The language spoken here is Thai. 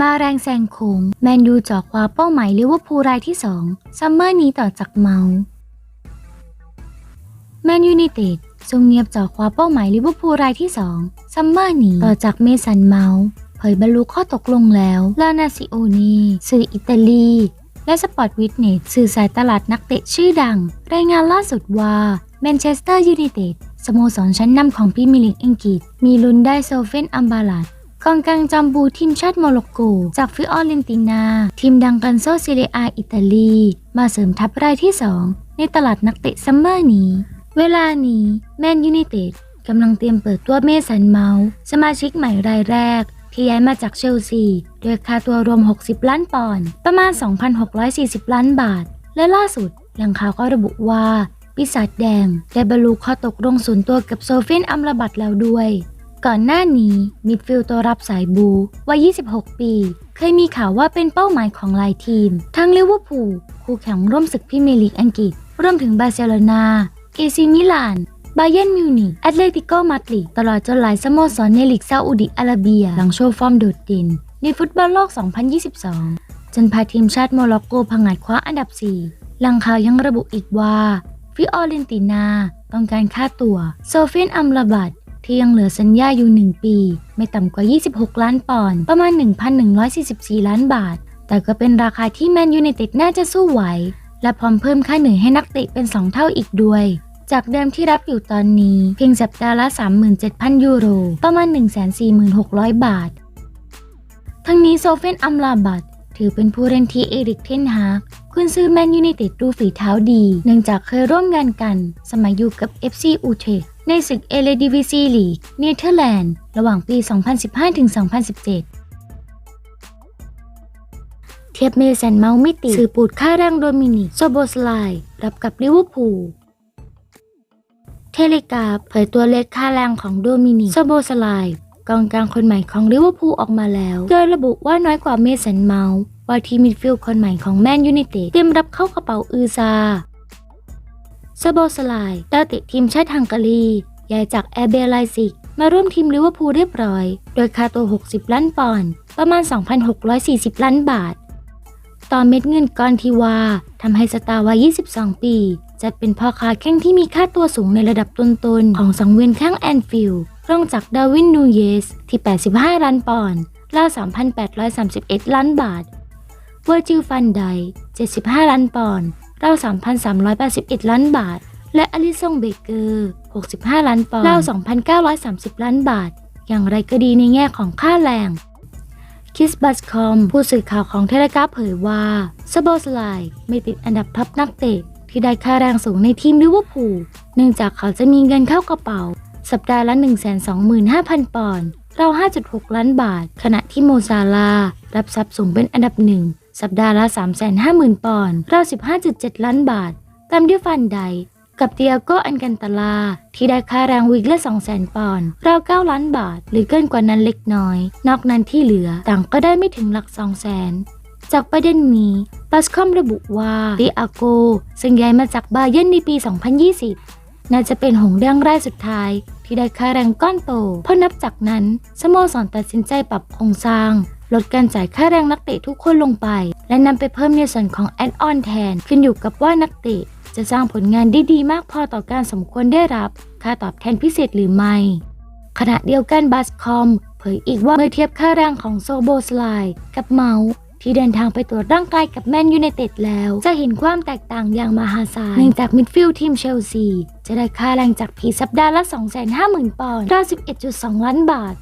มาแรงแซงโค้งแมนยูจ่อคว้าเป้าหมายลิเวอร์พูลรายที่ 2 ซัมเมอร์นี้ต่อจากเมาส์แมนยูไนเต็ดทรงเงียบจ่อคว้าเป้าหมายลิเวอร์พูลรายที่ 2 ซัมเมอร์นี้ต่อจากเมสันเมาส์เผยบรรลุข้อตกลงแล้ว ลานาซิโอนีสื่ออิตาลี และสปอร์ตวิทเนสสื่อสายตลาดนักเตะชื่อดัง รายงานล่าสุดว่าแมนเชสเตอร์ยูไนเต็ด สโมสรชั้นนำของพรีเมียร์ลีกอังกฤษ มีลุ้นได้โซเฟนอัมบาลัดกองกลางจอมบูทีมชาติโมร็อกโก จากฟิออเรนตินา ทีมดังกันโซซิเลียอาอิตาลี มาเสริมทัพรายที่ 2 ในตลาดนักเตะซัมเมอร์นี้ เวลานี้แมนยูไนเต็ดกำลังเตรียมเปิดตัวเมสันเมาส์สมาชิกใหม่รายแรก ที่ย้ายมาจากเชลซีด้วยค่าตัวรวม 60 ล้านปอนด์ประมาณ 2,640 ล้านบาท และล่าสุดแหล่งข่าวก็ระบุว่า ปีศาจแดงได้บรรลุข้อตกลงส่วนตัวกับโซฟียนอัมรบัตแล้วด้วย ก่อนหน้านี้มิดฟิลด์ตัวรับสายบูวัย 26 ปี เคยมีข่าวว่าเป็นเป้าหมายของหลายทีม ทั้งลิเวอร์พูลคู่แข่งร่วมศึกพรีเมียร์ลีกอังกฤษรวมถึงบาร์เซโลนาเอซิมิลานบาเยร์นมิวนิกแอตเลติโกมาดริดตลอดจนหลายสโมสรในลีกซาอุดิอาระเบีย หลังโชว์ฟอร์มโดดเด่นในฟุตบอลโลก 2022 จนพาทีมชาติโมร็อกโกพังอาจคว้าอันดับ 4 หลังข่าวยังระบุอีกว่า ฟิออเรนตินาต้องการค่าตัวโซเฟียนอัมราบัตที่ยังเหลือสัญญาอยู่ 1 ปี ไม่ต่ำกว่า 26 ล้านปอนด์ประมาณ 1,144 ล้านบาท แต่ก็เป็นราคาที่แมนยูไนเต็ดน่าจะสู้ไหว และพร้อมเพิ่มค่าเหนื่อยให้นักเตะเป็น 2 เท่าอีกด้วย จากเดิมที่รับอยู่ตอนนี้ เพียงสัปดาห์ละ 37,000 ยูโร ประมาณ 146,000 บาท ทั้งนี้โซเฟนอัมลาบัตถือเป็นผู้เล่นที่เอริกเทนฮาก คุณซื้อแมนยูไนเต็ดดูฝีเท้าดี เนื่องจากเคยร่วมงานกัน สมัยอยู่กับ FC อูเทคในศึกเอเลดิวิซีลีกเนเธอร์แลนด์ระหว่างปี 2015-2017เทียบเมสันเมาไม่ติดสื่อปูดค่าแรงโดมินิกโซโบสไลรับกับลิเวอร์พูล เทเลกราฟเผยตัวเลขค่าแรงของโดมินิกโซโบสไลกองกลางคนใหม่ของลิเวอร์พูลออกมาแล้ว โดยระบุว่าน้อยกว่าเมสันเมา ว่าทีมมิดฟิลด์คนใหม่ของแมนยูไนเต็ดเตรียมรับเข้ากระเป๋าอือซาซาโบสไลดาวเตะทีมชาติฮังการีย้ายจากแอร์เบลไลซิก มาร่วมทีมลิเวอร์พูลเรียบร้อย โดยค่าตัว 60 ล้านปอนด์ประมาณ 2,640 ล้านบาท ต่อเม็ดเงินก้อนทีวาทำให้สตาร์วัย 22 ปี จะเป็นพ่อค้าแข้งที่มีค่าตัวสูงในระดับต้นๆ ของสังเวียนข้างแอนฟิลด์รองจากดาวินนูเยสที่ 85 ล้านปอนด์ราว3,831 ล้านบาท เวอร์จิลฟันได 75 ล้านปอนด์ราว3,381 ล้านบาท และอลิซงเบเกอร์ 65 ล้านปอนด์ราว2,930 ล้านบาท อย่างไรก็ดีในแง่ของค่าแรงคิสบัสคอมผู้สื่อข่าวของเทเลกราฟเผยว่าสโบสไลไม่ติดอันดับท็อปนักเตะที่ได้ค่าแรงสูงในทีมลิเวอร์พูลเนื่องจากเขาจะมีเงินเข้ากระเป๋า สัปดาห์ละ 125,000 ปอนด์เรา 5.6 ล้านบาท ขณะที่โมซาลา รับทรัพย์สูงเป็นอันดับหนึ่ง สัปดาห์ละ 350,000 ปอนด์ราว15.7 ล้านบาท ตามด้วยฟันไดกับเตียโกอันกันตาลา ที่ได้ค่าแรงวิกละ 200,000 ปอนด์ราว 9 ล้านบาท หรือเกินกว่านั้นเล็กน้อย นอกนั้นที่เหลือต่างก็ได้ไม่ถึงหลัก 200,000 จากประเด็นนี้ปัสคอมระบุว่าดิอาโกซึ่งย้ายมาจากบาเยร์นในปี 2020 น่าจะเป็นหงส์แดงรายสุดท้าย ที่ได้ค่าแรงก้อนโต เพราะนับจากนั้นสโมสรตัดสินใจปรับโครงสร้าง ลดการจ่ายค่าแรงนักเตะทุกคนลงไป และนำไปเพิ่มในส่วนของแอดออนแทน ขึ้นอยู่กับว่านักเตะจะสร้างผลงานได้ดีมากพอต่อการสมควรได้รับ ค่าตอบแทนพิเศษหรือไม่ ขณะเดียวกันบัสคอมเผยอีกว่าเมื่อเทียบค่าแรงของโซโบสไลกับเมาส์ที่เดินทางไปตรวจร่างกายกับแมนยูไนเต็ดแล้ว จะเห็นความแตกต่างอย่างมหาศาลเนื่องจากมิดฟิลด์ทีมเชลซี จะได้ค่าแรงจากผีสัปดาห์ละ 250,000 ปอนด์ราว11.2 ล้านบาท